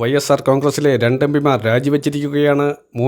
Y S R കോൺഗ്രസിലെ രണ്ടെംപിമാർ രാജിവെച്ചിരിക്കുകയാണ്.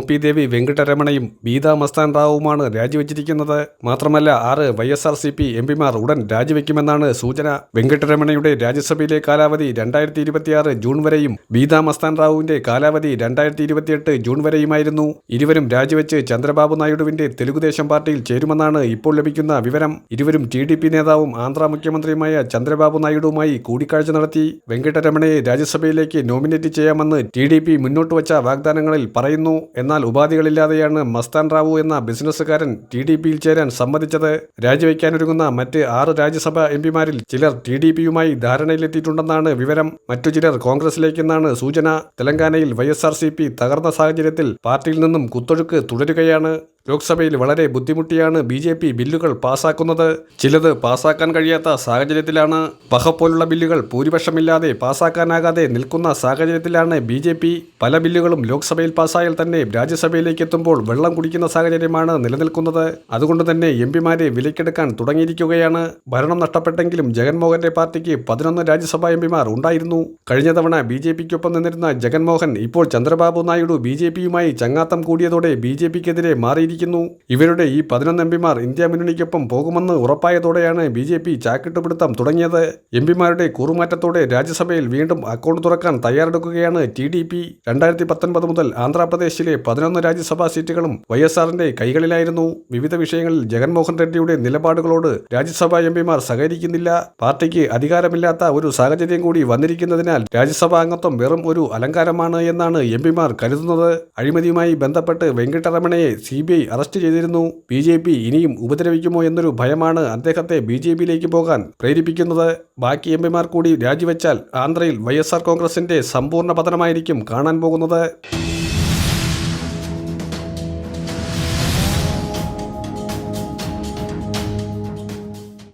P ദേവി വെങ്കിട്ടരമണയും ബീത മസ്താൻ റാവുമാണ് രാജിവെച്ചിരിക്കുന്നത്. മാത്രമല്ല ആറ് Y S R C P എംപിമാർ ഉടൻ രാജിവെക്കുമെന്നാണ് സൂചന. വെങ്കിട്ടരമണയുടെ രാജ്യസഭയിലെ കാലാവധി രണ്ടായിരത്തി ഇരുപത്തിയാറ് ജൂൺ വരെയും ബീത മസ്താൻ റാവുവിന്റെ കാലാവധി രണ്ടായിരത്തി ഇരുപത്തിയെട്ട് ജൂൺ വരെയുമായിരുന്നു. ഇരുവരും രാജിവെച്ച് ചന്ദ്രബാബു നായിഡുവിന്റെ തെലുഗുദേശം പാർട്ടിയിൽ ചേരുമെന്നാണ് ഇപ്പോൾ ലഭിക്കുന്ന വിവരം. ഇരുവരും ടി ഡി പി നേതാവും ആന്ധ്ര മുഖ്യമന്ത്രിയുമായ ചന്ദ്രബാബു നായിഡുവുമായി കൂടിക്കാഴ്ച നടത്തി. വെങ്കിട്ടരമണയെ രാജ്യസഭയിലേക്ക് നോമിനേറ്റ് ചെയ്യാമെന്ന് ടി ഡി പി മുന്നോട്ട് വച്ച വാഗ്ദാനങ്ങളിൽ പറയുന്നു. എന്നാൽ ഉപാധികളില്ലാതെയാണ് മസ്താൻ റാവു എന്ന ബിസിനസ്സുകാരൻ ടി ഡി പിയിൽ ചേരാൻ സമ്മതിച്ചത്. രാജിവെക്കാനൊരുങ്ങുന്ന മറ്റ് ആറ് രാജ്യസഭാ എംപിമാരിൽ ചിലർ ടി ഡി പിയുമായി ധാരണയിലെത്തിയിട്ടുണ്ടെന്നാണ് വിവരം. മറ്റു ചിലർ കോൺഗ്രസിലേക്കെന്നാണ് സൂചന. തെലങ്കാനയിൽ Y S R C P തകർന്ന സാഹചര്യത്തിൽ പാർട്ടിയിൽ നിന്നും കുത്തൊഴുക്ക് തുടരുകയാണ്. ലോക്സഭയിൽ വളരെ ബുദ്ധിമുട്ടിയാണ് ബി ജെ പി ബില്ലുകൾ പാസാക്കുന്നത്. ചിലത് പാസാക്കാൻ കഴിയാത്ത സാഹചര്യത്തിലാണ്. പഹ പോലുള്ള ബില്ലുകൾ ഭൂരിപക്ഷമില്ലാതെ പാസാക്കാനാകാതെ നിൽക്കുന്ന സാഹചര്യത്തിലാണ് ബി ജെ പി. പല ബില്ലുകളും ലോക്സഭയിൽ പാസ്സായാൽ തന്നെ രാജ്യസഭയിലേക്ക് എത്തുമ്പോൾ വെള്ളം കുടിക്കുന്ന സാഹചര്യമാണ് നിലനിൽക്കുന്നത്. അതുകൊണ്ട് തന്നെ എം പിമാരെ വിലക്കെടുക്കാൻ തുടങ്ങിയിരിക്കുകയാണ്. ഭരണം നഷ്ടപ്പെട്ടെങ്കിലും ജഗൻമോഹന്റെ പാർട്ടിക്ക് പതിനൊന്ന് രാജ്യസഭാ എം പിമാർ ഉണ്ടായിരുന്നു. കഴിഞ്ഞ തവണ ബി ജെ പിക്കൊപ്പം നിന്നിരുന്ന ജഗൻമോഹൻ ഇപ്പോൾ ചന്ദ്രബാബു നായിഡു ബി ജെ പിയുമായി ചങ്ങാത്തം കൂടിയതോടെ ബി ജെ പിക്കെതിരെ മാറിയിരിക്കുന്നു ഇവരുടെ ഈ പതിനൊന്ന് എംപിമാർ ഇന്ത്യ മുന്നണിക്കൊപ്പം പോകുമെന്ന് ഉറപ്പായതോടെയാണ് ബി ജെ പി ചാക്കിട്ടുപിടുത്തം തുടങ്ങിയത്. എം പിമാരുടെ കൂറുമാറ്റത്തോടെ രാജ്യസഭയിൽ വീണ്ടും അക്കൗണ്ട് തുറക്കാൻ തയ്യാറെടുക്കുകയാണ് ടി ഡി പി. രണ്ടായിരത്തി പത്തൊൻപത് മുതൽ ആന്ധ്രാപ്രദേശിലെ പതിനൊന്ന് രാജ്യസഭാ സീറ്റുകളും വൈ എസ് ആറിന്റെ കൈകളിലായിരുന്നു. വിവിധ വിഷയങ്ങളിൽ ജഗൻമോഹൻ റെഡ്ഡിയുടെ നിലപാടുകളോട് രാജ്യസഭാ എംപിമാർ സഹകരിക്കുന്നില്ല. പാർട്ടിക്ക് അധികാരമില്ലാത്ത ഒരു സാഹചര്യം കൂടി വന്നിരിക്കുന്നതിനാൽ രാജ്യസഭാ അംഗത്വം വെറും ഒരു അലങ്കാരമാണ് എന്നാണ് എംപിമാർ കരുതുന്നത്. അഴിമതിയുമായി ബന്ധപ്പെട്ട് വെങ്കിട്ടരമണയെ സി ബി ഐ അറസ്റ്റ് ചെയ്തിരുന്നു. ബി ജെ പി ഇനിയും ഉപദ്രവിക്കുമോ എന്നൊരു ഭയമാണ് അദ്ദേഹത്തെ ബി ജെ പിയിലേക്ക് പോകാൻ പ്രേരിപ്പിക്കുന്നത്. ബാക്കി എം പിമാർ കൂടി രാജിവെച്ചാൽ ആന്ധ്രയിൽ വൈ എസ് ആർ കോൺഗ്രസിന്റെ സമ്പൂർണ പതനമായിരിക്കും കാണാൻ പോകുന്നത്.